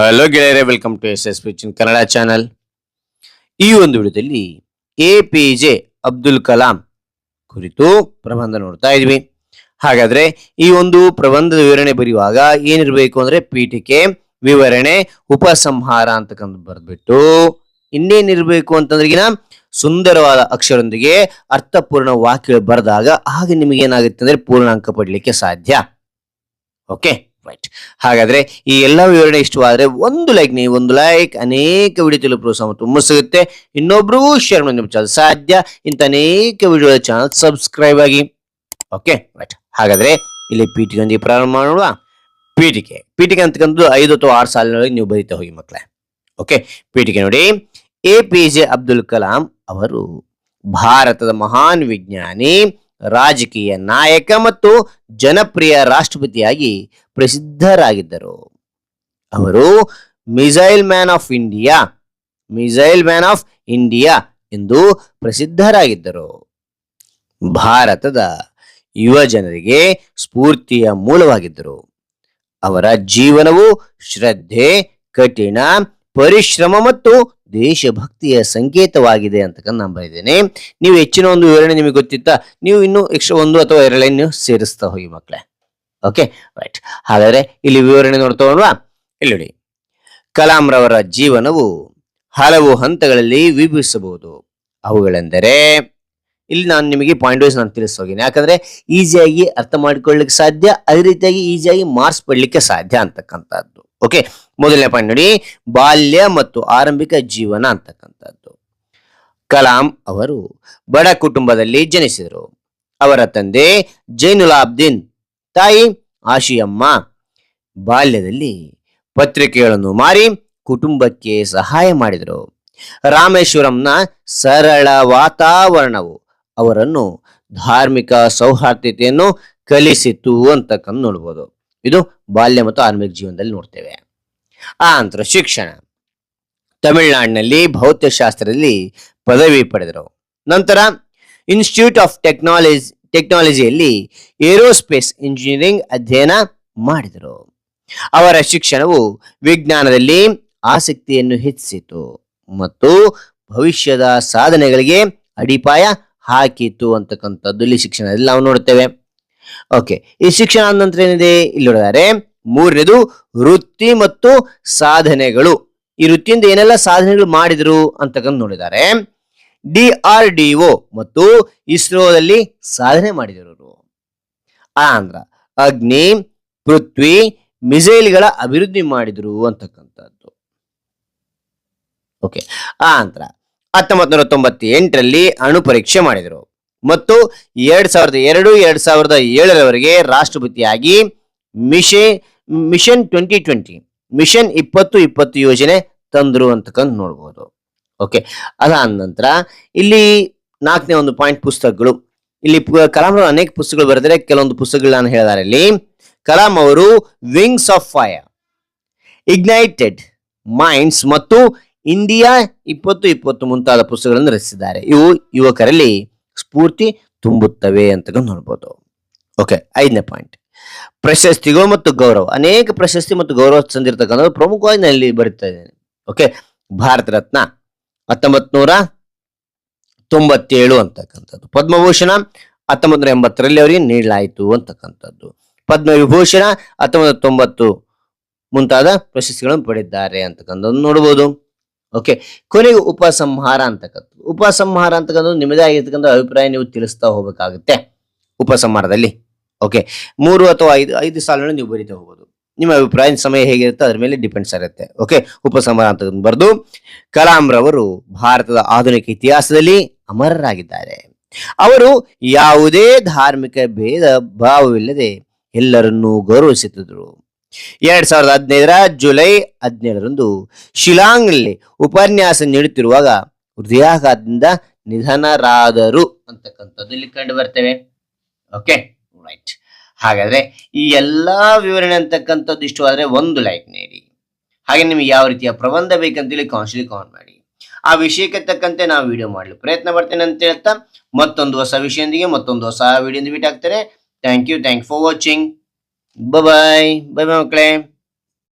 Hello ಗೆಳೆಯರೇ welcome to S S ಪಿಚಿನ್ Kannada channel ಈ ಒಂದು ವಿಡಿಯೋದಲ್ಲಿ A P J Abdul Kalam ಕುರಿತು ಪ್ರಬಂಧ ನೋಡ್ತಾ ಇದ್ವಿ. ಹಾಗಾದ್ರೆ ಈ ಒಂದು ಪ್ರಬಂಧದ ವಿವರಣೆ ಬರೆಯುವಾಗ ಏನಿರಬೇಕು ಅಂದ್ರೆ ಪೀಠಿಕೆ, ವಿವರಣೆ, ಉಪಸಂಹಾರ ಅಂತಕ್ಕಂಥ ಬರೆದ್ಬಿಟ್ಟು ಇನ್ನೇನಿರಬೇಕು ಅಂತಂದ್ರಿಗಿನ ಸುಂದರವಾದ ಅಕ್ಷರದೊಂದಿಗೆ ಅರ್ಥಪೂರ್ಣ ವಾಕ್ಯಗಳು ಬರೆದಾಗ ಆಗ ನಿಮಗೆ ಏನಾಗುತ್ತೆ ಅಂದ್ರೆ ಪೂರ್ಣಾಂಕ ಪಡ್ಲಿಕ್ಕೆ ಸಾಧ್ಯ. ಓಕೆ ರೈಟ್ ಹಾಗಾದ್ರೆ ಈ ಎಲ್ಲ ವಿವರಣೆ ಇಷ್ಟವಾದ್ರೆ ಒಂದು ಲೈಕ್ ನೀವು ಒಂದು ಲೈಕ್ ಅನೇಕ ವಿಡಿಯೋ ತಿಳಿದು ಪ್ರೋತ್ಸಾಹ ತುಂಬ ಸಿಗುತ್ತೆ. ಇನ್ನೊಬ್ರಿಗೂ ಶೇರ್ ಮಾಡಿ ನಿಮ್ಮ ಸಾಧ್ಯ. ಇಂಥ ಅನೇಕ ವಿಡಿಯೋ ಚಾನಲ್ ಸಬ್ಸ್ಕ್ರೈಬ್ ಆಗಿ. ಓಕೆ ರೈಟ್ ಹಾಗಾದ್ರೆ ಇಲ್ಲಿ ಪೀಠಿಕೆಯೊಂದಿಗೆ ಪ್ರಾರಂಭ ಮಾಡುವ ಪೀಠಿಕೆ ಪೀಠಿಕೆ ಅಂತಕ್ಕಂಥದ್ದು ಐದು ಅಥವಾ ಆರು ಸಾಲಿನೊಳಗೆ ನೀವು ಬರೀತಾ ಹೋಗಿ ಮಕ್ಕಳೇ. ಓಕೆ ಪೀಠಿಕೆ ನೋಡಿ. A P J Abdul Kalam ಅವರು ಭಾರತದ ಮಹಾನ್ ವಿಜ್ಞಾನಿ ರಾಜಕೀಯ ನಾಯಕ ಮತ್ತು ಜನಪ್ರಿಯ ರಾಷ್ಟ್ರಪತಿಯಾಗಿ ಪ್ರಸಿದ್ಧರಾಗಿದ್ದರು. ಅವರು missile man of India, missile man of India ಎಂದು ಪ್ರಸಿದ್ಧರಾಗಿದ್ದರು. ಭಾರತದ ಯುವ ಜನರಿಗೆ ಸ್ಫೂರ್ತಿಯ ಮೂಲವಾಗಿದ್ದರು. ಅವರ ಜೀವನವು ಶ್ರದ್ಧೆ, ಕಠಿಣ, ಪರಿಶ್ರಮ ಮತ್ತು ದೇಶಭಕ್ತಿಯ ಸಂಕೇತವಾಗಿದೆ ಅಂತಕ್ಕಂಥ ನಾನು ಬರೆದಿದ್ದೇನೆ ನೀವು ಹೆಚ್ಚಿನ ಒಂದು ವಿವರಣೆ ನಿಮಗೆ ಗೊತ್ತಿತ್ತಾ? ನೀವು ಇನ್ನೂ ಎಕ್ಸ್ಟ್ರಾ ಒಂದು ಅಥವಾ ಎರಡು ಲೈನ್ ನೀವು ಸೇರಿಸ್ತಾ ಹೋಗಿ ಮಕ್ಕಳೇ ಓಕೆ ರೈಟ್ ಹಾಗಾದ್ರೆ ಇಲ್ಲಿ ವಿವರಣೆ ನೋಡ್ತಾ ಇಲ್ಲಿ ನೋಡಿ. ಕಲಾಂ ರವರ ಜೀವನವು ಹಲವು ಹಂತಗಳಲ್ಲಿ ವಿಭಿಸಬಹುದು ಅವುಗಳೆಂದರೆ, ಇಲ್ಲಿ ನಾನು ನಿಮಗೆ ಪಾಯಿಂಟ್ ವೈಸ್ ನಾನು ತಿಳಿಸೋಗಿನಿ ಯಾಕಂದ್ರೆ ಈಸಿಯಾಗಿ ಅರ್ಥ ಮಾಡಿಕೊಳ್ಳಿಕ್ಕೆ ಸಾಧ್ಯ, ಅದೇ ರೀತಿಯಾಗಿ ಈಸಿಯಾಗಿ ಮಾರ್ಕ್ಸ್ ಪಡ್ಲಿಕ್ಕೆ ಸಾಧ್ಯ ಅಂತಕ್ಕಂಥದ್ದು. ಓಕೆ ಮೊದಲನೇ ಪಾಯಿಂಟ್ ನೋಡಿ. ಬಾಲ್ಯ ಮತ್ತು ಆರಂಭಿಕ ಜೀವನ ಅಂತಕ್ಕಂಥದ್ದು. ಕಲಾಂ ಅವರು ಬಡ ಕುಟುಂಬದಲ್ಲಿ ಜನಿಸಿದರು. ಅವರ ತಂದೆ ಜೈನುಲಾಬ್ದೀನ್, ತಾಯಿ ಆಶಿಯಮ್ಮ. ಬಾಲ್ಯದಲ್ಲಿ ಪತ್ರಿಕೆಗಳನ್ನು ಮಾರಿ ಕುಟುಂಬಕ್ಕೆ ಸಹಾಯ ಮಾಡಿದರು. ರಾಮೇಶ್ವರಂನ ಸರಳ ವಾತಾವರಣವು ಅವರನ್ನು ಧಾರ್ಮಿಕ ಸೌಹಾರ್ದತೆಯನ್ನು ಕಲಿಸಿತು ಅಂತಕ್ಕಂಥ ನೋಡ್ಬೋದು. ಇದು ಬಾಲ್ಯ ಮತ್ತು ಆರಂಭಿಕ ಜೀವನದಲ್ಲಿ ನೋಡ್ತೇವೆ. ಆ ನಂತರ ಶಿಕ್ಷಣ. ತಮಿಳುನಾಡಿನಲ್ಲಿ ಭೌತಶಾಸ್ತ್ರದಲ್ಲಿ ಪದವಿ ಪಡೆದರು. ನಂತರ ಇನ್ಸ್ಟಿಟ್ಯೂಟ್ ಆಫ್ ಟೆಕ್ನಾಲಜಿ ಟೆಕ್ನಾಲಜಿಯಲ್ಲಿ ಏರೋಸ್ಪೇಸ್ ಇಂಜಿನಿಯರಿಂಗ್ ಅಧ್ಯಯನ ಮಾಡಿದರು. ಅವರ ಶಿಕ್ಷಣವು ವಿಜ್ಞಾನದಲ್ಲಿ ಆಸಕ್ತಿಯನ್ನು ಹೆಚ್ಚಿಸಿತು ಮತ್ತು ಭವಿಷ್ಯದ ಸಾಧನೆಗಳಿಗೆ ಅಡಿಪಾಯ ಹಾಕಿತು ಅಂತಕ್ಕಂಥದ್ದು ಇಲ್ಲಿ ಶಿಕ್ಷಣದಲ್ಲಿ ನಾವು ನೋಡುತ್ತೇವೆ ಓಕೆ ಈ ಶಿಕ್ಷಣ ನಂತರ ಏನಿದೆ? ಇಲ್ಲಿ ನೋಡಿದರೆ, ಮೂರನೇದು ವೃತ್ತಿ ಮತ್ತು ಸಾಧನೆಗಳು. ಈ ವೃತ್ತಿಯಿಂದ ಏನೆಲ್ಲ ಸಾಧನೆಗಳು ಮಾಡಿದ್ರು ಅಂತಕ್ಕಂಥ ನೋಡಿದ್ದಾರೆ ಡಿ ಆರ್ ಡಿ ಒ ಮತ್ತು ಇಸ್ರೋದಲ್ಲಿ ಸಾಧನೆ ಮಾಡಿದರು ಆ ಅಂದ್ರ ಅಗ್ನಿ, ಪೃಥ್ವಿ, ಮಿಸೈಲ್ಗಳ ಅಭಿವೃದ್ಧಿ ಮಾಡಿದ್ರು ಅಂತಕ್ಕಂಥದ್ದು. ಓಕೆ ಆ ನಂತರ ಹತ್ತೊಂಬತ್ತು ನೂರ ತೊಂಬತ್ತೆಂಟರಲ್ಲಿ ಅಣು ಪರೀಕ್ಷೆ ಮಾಡಿದರು. ಮತ್ತು ಎರಡ್ ಸಾವಿರದ ಎರಡು, ಎರಡ್ ಸಾವಿರದ ಏಳರವರೆಗೆ ರಾಷ್ಟ್ರಪತಿಯಾಗಿ ಮಿಷೆ, ಮಿಷನ್ ಟ್ವೆಂಟಿ ಟ್ವೆಂಟಿ, ಮಿಷನ್ ಇಪ್ಪತ್ತು ಇಪ್ಪತ್ತು ಯೋಜನೆ ತಂದ್ರು ಅಂತಕ್ಕಂಥ ನೋಡ್ಬೋದು. ಓಕೆ, ಅದಾದ ನಂತರ ಇಲ್ಲಿ ನಾಲ್ಕನೇ ಒಂದು ಪಾಯಿಂಟ್ ಪುಸ್ತಕಗಳು. ಇಲ್ಲಿ ಕಲಾಂ ಅವರು ಅನೇಕ ಪುಸ್ತಕಗಳು ಬರೆದರೆ ಕೆಲವೊಂದು ಪುಸ್ತಕಗಳು ನಾನು ಹೇಳಿದಾರೆ ಇಲ್ಲಿ. ಕಲಾಂ ಅವರು wings of fire ignited minds ಮತ್ತು ಇಂಡಿಯಾ ಇಪ್ಪತ್ತು ಇಪ್ಪತ್ತು ಮುಂತಾದ ಪುಸ್ತಕಗಳನ್ನು ರಚಿಸಿದ್ದಾರೆ. ಇವು ಯುವಕರಲ್ಲಿ ಸ್ಫೂರ್ತಿ ತುಂಬುತ್ತವೆ ಅಂತ ನೋಡ್ಬೋದು. ಓಕೆ ಐದನೇ ಪಾಯಿಂಟ್ ಪ್ರಶಸ್ತಿಗಳು ಮತ್ತು ಗೌರವ. ಅನೇಕ ಪ್ರಶಸ್ತಿ ಮತ್ತು ಗೌರವ ಸಂದಿರ್ತಕ್ಕಂಥದ್ದು ಪ್ರಮುಖವಾಗಿ ನಾನು ಇಲ್ಲಿ ಬರೀತಾ ಇದ್ದೇನೆ. ಓಕೆ ಭಾರತ ರತ್ನ ಹತ್ತೊಂಬತ್ ನೂರ ತೊಂಬತ್ತೇಳು ಅಂತಕ್ಕಂಥದ್ದು. ಪದ್ಮಭೂಷಣ ಹತ್ತೊಂಬತ್ತು ನೂರ ಎಂಬತ್ತರಲ್ಲಿ ಅವರಿಗೆ ನೀಡಲಾಯಿತು ಅಂತಕ್ಕಂಥದ್ದು. ಪದ್ಮವಿಭೂಷಣ ಹತ್ತೊಂಬತ್ತು ತೊಂಬತ್ತು ಮುಂತಾದ ಪ್ರಶಸ್ತಿಗಳನ್ನು ಪಡೆದಿದ್ದಾರೆ ಅಂತಕ್ಕಂಥದ್ದು ನೋಡಬಹುದು ಓಕೆ ಕೊನೆಗೆ ಉಪಸಂಹಾರ ಅಂತಕ್ಕಂಥದ್ದು ಉಪಸಂಹಾರ ಅಂತಕ್ಕಂಥದ್ದು ನಿಮ್ಮದೇ ಆಗಿರ್ತಕ್ಕಂಥ ಅಭಿಪ್ರಾಯ ನೀವು ತಿಳಿಸ್ತಾ ಹೋಗಬೇಕಾಗುತ್ತೆ. ಉಪಸಂಹಾರದಲ್ಲಿ. ಓಕೆ ಮೂರು ಅಥವಾ ಐದು ಐದು ಸಾಲನ್ನು ನೀವು ಬರೀತಾ ಹೋಗ್ಬೋದು. ನಿಮ್ಮ ಅಭಿಪ್ರಾಯ ಸಮಯ ಹೇಗಿರುತ್ತೆ ಅದ್ರ ಮೇಲೆ ಡಿಪೆಂಡ್ಸ್ ಆಗುತ್ತೆ ಓಕೆ ಉಪಸಂಹಾರ ಅಂತ ಬರೆದು, ಕಲಾಂ ರವರು ಭಾರತದ ಆಧುನಿಕ ಇತಿಹಾಸದಲ್ಲಿ ಅಮರರಾಗಿದ್ದಾರೆ. ಅವರು ಯಾವುದೇ ಧಾರ್ಮಿಕ ಭೇದ ಭಾವವಿಲ್ಲದೆ ಎಲ್ಲರನ್ನೂ ಗೌರವಿಸುತ್ತಿದ್ದರು. ಎರಡ್ ಸಾವಿರದ ಹದಿನೈದರ ಜುಲೈ ಹದಿನೇಳರಂದು ಶಿಲಾಂಗ್ನಲ್ಲಿ ಉಪನ್ಯಾಸ ನೀಡುತ್ತಿರುವಾಗ ಹೃದಯಾಘಾತದಿಂದ ನಿಧನರಾದರು. ಅಂತಕ್ಕಂಥದ್ದು ಇಲ್ಲಿ ಕಂಡು ಬರ್ತೇವೆ. ಓಕೆ ರೈಟ್ ಹಾಗಾದ್ರೆ ಈ ಎಲ್ಲಾ ವಿವರಣೆ ಅಂತಕ್ಕಂಥದ್ದು ಇಷ್ಟವಾದ್ರೆ ಒಂದು ಲೈಕ್ ನೀಡಿ. ಹಾಗೆ ನಿಮ್ಗೆ ಯಾವ ರೀತಿಯ ಪ್ರಬಂಧ ಬೇಕಂತೇಳಿ ಕೌನ್ಸಿಲಿಂಗ್ ಕಾಲ್ ಮಾಡಿ. ಆ ವಿಷಯಕ್ಕೆ ತಕ್ಕಂತೆ ನಾವು ವಿಡಿಯೋ ಮಾಡಲು ಪ್ರಯತ್ನ ಪಡ್ತೇನೆ ಅಂತ ಹೇಳ್ತಾ ಮತ್ತೊಂದು ಹೊಸ ವಿಷಯದೊಂದಿಗೆ ಮತ್ತೊಂದು ಹೊಸ ವಿಡಿಯೋದಿಂದ ಭೇಟಿ ಆಗ್ತಾರೆ. Thank you thank for watching bye bye. Bye bye em